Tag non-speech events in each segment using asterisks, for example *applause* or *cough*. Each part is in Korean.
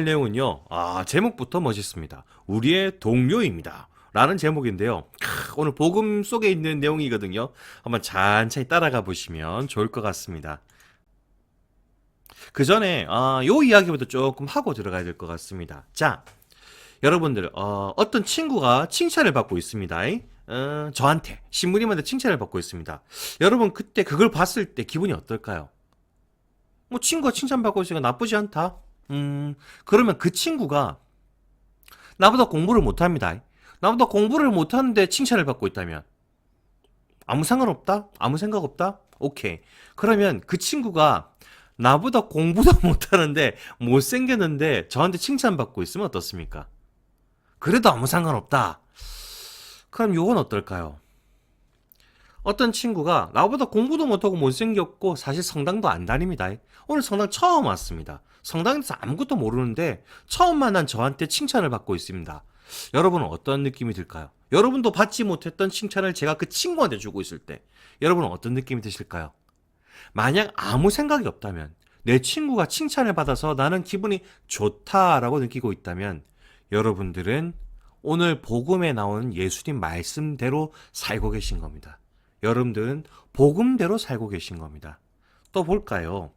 할 내용은요. 아, 제목부터 멋있습니다. 우리의 동료입니다. 라는 제목인데요. 크, 오늘 복음 속에 있는 내용이거든요. 한번 천천히 따라가 보시면 좋을 것 같습니다. 그 전에 아, 요 이야기부터 조금 하고 들어가야 될 것 같습니다. 자, 여러분들 어, 어떤 친구가 칭찬을 받고 있습니다. 어, 저한테 신부님한테 칭찬을 받고 있습니다. 여러분 그때 그걸 봤을 때 기분이 어떨까요? 뭐 친구가 칭찬받고 있으니까 나쁘지 않다. 음, 그러면 그 친구가 나보다 공부를 못합니다. 나보다 공부를 못하는데 칭찬을 받고 있다면 아무 상관없다? 아무 생각 없다? 오케이. 그러면 그 친구가 나보다 공부도 *laughs* 못하는데 못생겼는데 저한테 칭찬받고 있으면 어떻습니까? 그래도 아무 상관없다. 그럼 요건 어떨까요? 어떤 친구가 나보다 공부도 못하고 못생겼고 사실 성당도 안 다닙니다. 오늘 성당 처음 왔습니다. 성당에서 아무것도 모르는데 처음 만난 저한테 칭찬을 받고 있습니다. 여러분은 어떤 느낌이 들까요? 여러분도 받지 못했던 칭찬을 제가 그 친구한테 주고 있을 때 여러분은 어떤 느낌이 드실까요? 만약 아무 생각이 없다면 내 친구가 칭찬을 받아서 나는 기분이 좋다라고 느끼고 있다면 여러분들은 오늘 복음에 나오는 예수님 말씀대로 살고 계신 겁니다. 여러분들은 복음대로 살고 계신 겁니다. 또 볼까요?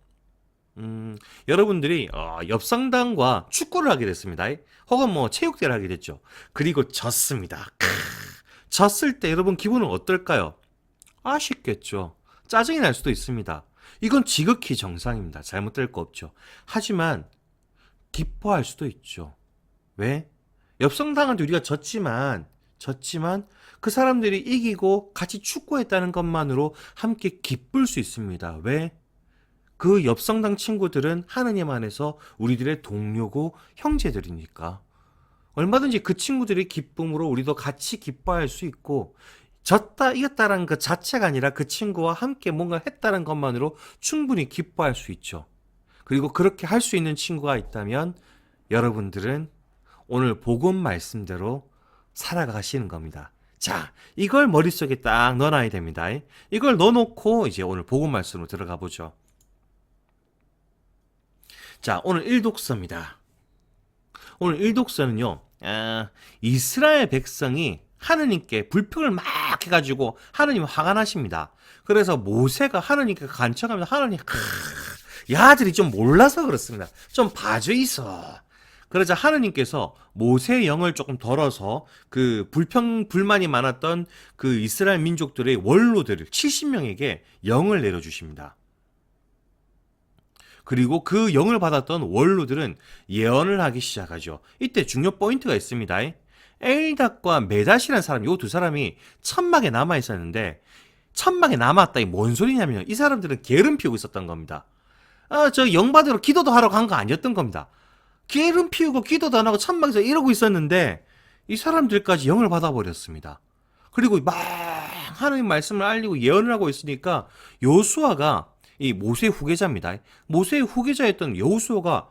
음, 여러분들이 어, 옆성당과 축구를 하게 됐습니다. 혹은 뭐 체육대를 하게 됐죠. 그리고 졌습니다. 크, 졌을 때 여러분 기분은 어떨까요? 아쉽겠죠. 짜증이 날 수도 있습니다. 이건 지극히 정상입니다. 잘못될 거 없죠. 하지만 기뻐할 수도 있죠. 왜? 옆성당한테 우리가 졌지만 졌지만 그 사람들이 이기고 같이 축구했다는 것만으로 함께 기쁠 수 있습니다. 왜? 그 옆성당 친구들은 하느님 안에서 우리들의 동료고 형제들이니까. 얼마든지 그 친구들의 기쁨으로 우리도 같이 기뻐할 수 있고, 졌다, 이겼다라는 것 자체가 아니라 그 친구와 함께 뭔가 했다는 것만으로 충분히 기뻐할 수 있죠. 그리고 그렇게 할 수 있는 친구가 있다면 여러분들은 오늘 복음 말씀대로 살아가시는 겁니다. 자, 이걸 머릿속에 딱 넣어놔야 됩니다. 이걸 넣어놓고 이제 오늘 복음 말씀으로 들어가 보죠. 자, 오늘 1독서입니다. 오늘 1독서는요, 아, 이스라엘 백성이 하느님께 불평을 막 해가지고 하느님 화가 나십니다. 그래서 모세가 하느님께 간청하면서 하느님, 크, 야들이 좀 몰라서 그렇습니다. 좀 봐줘 있어. 그러자 하느님께서 모세의 영을 조금 덜어서 그 불평 불만이 많았던 그 이스라엘 민족들의 원로들을 70명에게 영을 내려 주십니다. 그리고 그 영을 받았던 원로들은 예언을 하기 시작하죠. 이때 중요 포인트가 있습니다. 엘닷과 메닷이라는 사람, 요두 사람이 천막에 남아 있었는데 천막에 남았다. 이 뭔 소리냐면 이 사람들은 게으름 피우고 있었던 겁니다. 아, 저 영받으러 기도도 하러 간 거 아니었던 겁니다. 게으름 피우고 기도도 안 하고 천막에서 이러고 있었는데 이 사람들까지 영을 받아버렸습니다. 그리고 막 하나님 말씀을 알리고 예언을 하고 있으니까 요수아가 이 모세 후계자입니다. 모세의 후계자였던 여호수아가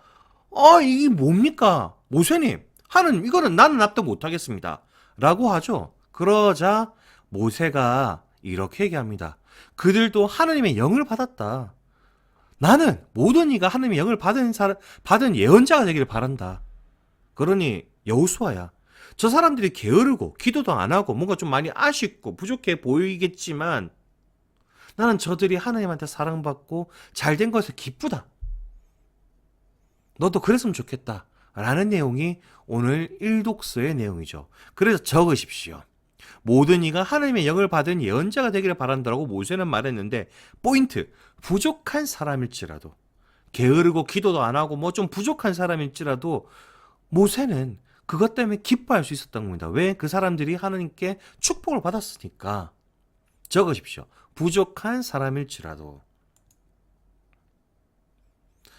아 이게 뭡니까 모세님 하나님 이거는 나는 납득 못하겠습니다. 라고 하죠. 그러자 모세가 이렇게 얘기합니다. 그들도 하나님의 영을 받았다. 나는 모든 이가 하나님의 영을 받은 사람, 받은 예언자가 되기를 바란다. 그러니 여호수아야. 저 사람들이 게으르고 기도도 안 하고 뭔가 좀 많이 아쉽고 부족해 보이겠지만 나는 저들이 하나님한테 사랑받고 잘된 것에 기쁘다. 너도 그랬으면 좋겠다. 라는 내용이 오늘 일독서의 내용이죠. 그래서 적으십시오. 모든 이가 하나님의 영을 받은 예언자가 되기를 바란다라고 모세는 말했는데 포인트 부족한 사람일지라도 게으르고 기도도 안 하고 뭐 좀 부족한 사람일지라도 모세는 그것 때문에 기뻐할 수 있었던 겁니다. 왜? 그 사람들이 하나님께 축복을 받았으니까. 적으십시오. 부족한 사람일지라도.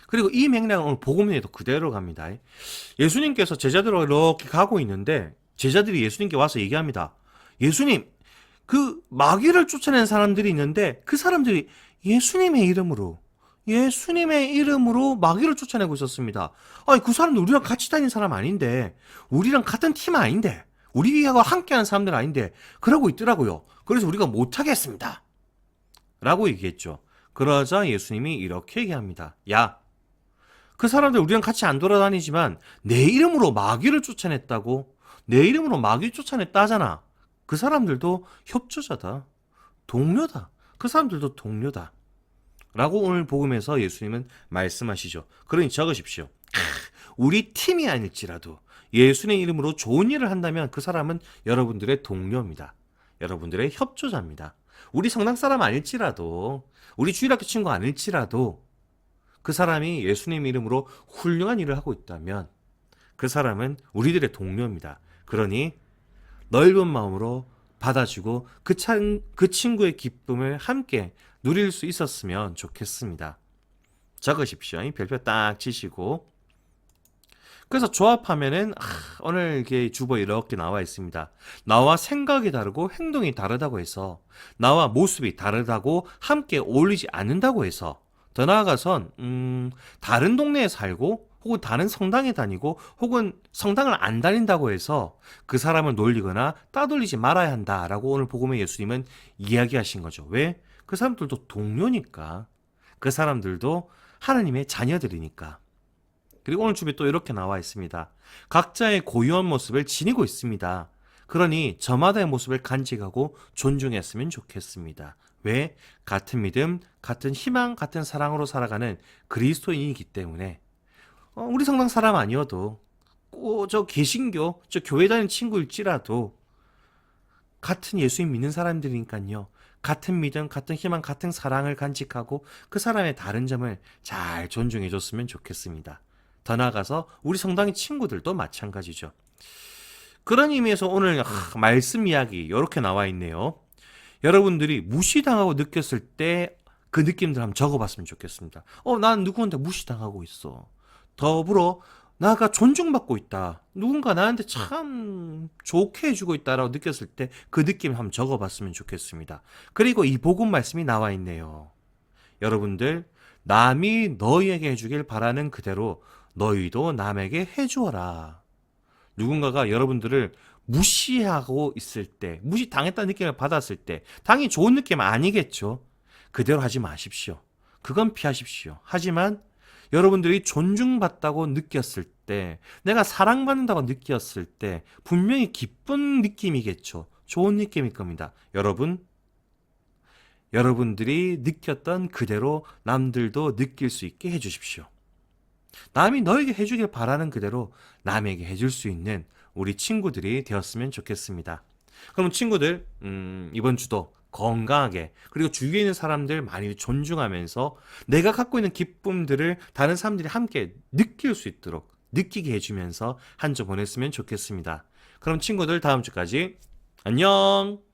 그리고 이 맥락은 오늘 복음에도 그대로 갑니다. 예수님께서 제자들로 이렇게 가고 있는데 제자들이 예수님께 와서 얘기합니다. 예수님, 그 마귀를 쫓아낸 사람들이 있는데 그 사람들이 예수님의 이름으로 예수님의 이름으로 마귀를 쫓아내고 있었습니다. 아니 그 사람들 우리랑 같이 다니는 사람 아닌데 우리랑 같은 팀 아닌데 우리하고 함께하는 사람들 아닌데 그러고 있더라고요. 그래서 우리가 못하겠습니다. 라고 얘기했죠. 그러자 예수님이 이렇게 얘기합니다. 야, 그 사람들 우리랑 같이 안 돌아다니지만 내 이름으로 마귀를 쫓아냈다고 내 이름으로 마귀 쫓아냈다 하잖아. 그 사람들도 협조자다. 동료다. 그 사람들도 동료다. 라고 오늘 복음에서 예수님은 말씀하시죠. 그러니 적으십시오. 크, 우리 팀이 아닐지라도 예수님의 이름으로 좋은 일을 한다면 그 사람은 여러분들의 동료입니다. 여러분들의 협조자입니다. 우리 성당 사람 아닐지라도 우리 주일학교 친구 아닐지라도 그 사람이 예수님 이름으로 훌륭한 일을 하고 있다면 그 사람은 우리들의 동료입니다. 그러니 넓은 마음으로 받아주고 그, 찬, 그 친구의 기쁨을 함께 누릴 수 있었으면 좋겠습니다. 적으십시오. 이 별표 딱 치시고. 그래서 조합하면은 아, 오늘 이게 주보 이렇게 나와 있습니다. 나와 생각이 다르고 행동이 다르다고 해서 나와 모습이 다르다고 함께 어울리지 않는다고 해서 더 나아가선 음, 다른 동네에 살고 혹은 다른 성당에 다니고 혹은 성당을 안 다닌다고 해서 그 사람을 놀리거나 따돌리지 말아야 한다라고 오늘 복음의 예수님은 이야기하신 거죠. 왜? 그 사람들도 동료니까. 그 사람들도 하나님의 자녀들이니까. 그리고 오늘 주에 또 이렇게 나와 있습니다. 각자의 고유한 모습을 지니고 있습니다. 그러니 저마다의 모습을 간직하고 존중했으면 좋겠습니다. 왜? 같은 믿음, 같은 희망, 같은 사랑으로 살아가는 그리스도인이기 때문에 어, 우리 성당 사람 아니어도 꼭저 개신교, 저 교회 다니는 친구일지라도 같은 예수님 믿는 사람들이니까요. 같은 믿음, 같은 희망, 같은 사랑을 간직하고 그 사람의 다른 점을 잘 존중해 줬으면 좋겠습니다. 더 나아가서 우리 성당의 친구들도 마찬가지죠. 그런 의미에서 오늘 아, 말씀 이야기 이렇게 나와 있네요. 여러분들이 무시당하고 느꼈을 때 그 느낌들 한번 적어봤으면 좋겠습니다. 어, 난 누구한테 무시당하고 있어. 더불어 나가 존중받고 있다. 누군가 나한테 참 좋게 해주고 있다라고 느꼈을 때 그 느낌 한번 적어봤으면 좋겠습니다. 그리고 이 복음 말씀이 나와 있네요. 여러분들 남이 너희에게 해주길 바라는 그대로 너희도 남에게 해주어라. 누군가가 여러분들을 무시하고 있을 때, 무시 당했다는 느낌을 받았을 때, 당연히 좋은 느낌 아니겠죠. 그대로 하지 마십시오. 그건 피하십시오. 하지만 여러분들이 존중받다고 느꼈을 때, 내가 사랑받는다고 느꼈을 때, 분명히 기쁜 느낌이겠죠. 좋은 느낌일 겁니다. 여러분, 여러분들이 느꼈던 그대로 남들도 느낄 수 있게 해주십시오. 남이 너에게 해주길 바라는 그대로 남에게 해줄 수 있는 우리 친구들이 되었으면 좋겠습니다. 그럼 친구들, 음, 이번 주도 건강하게, 그리고 주위에 있는 사람들 많이 존중하면서 내가 갖고 있는 기쁨들을 다른 사람들이 함께 느낄 수 있도록 느끼게 해주면서 한 주 보냈으면 좋겠습니다. 그럼 친구들 다음 주까지 안녕!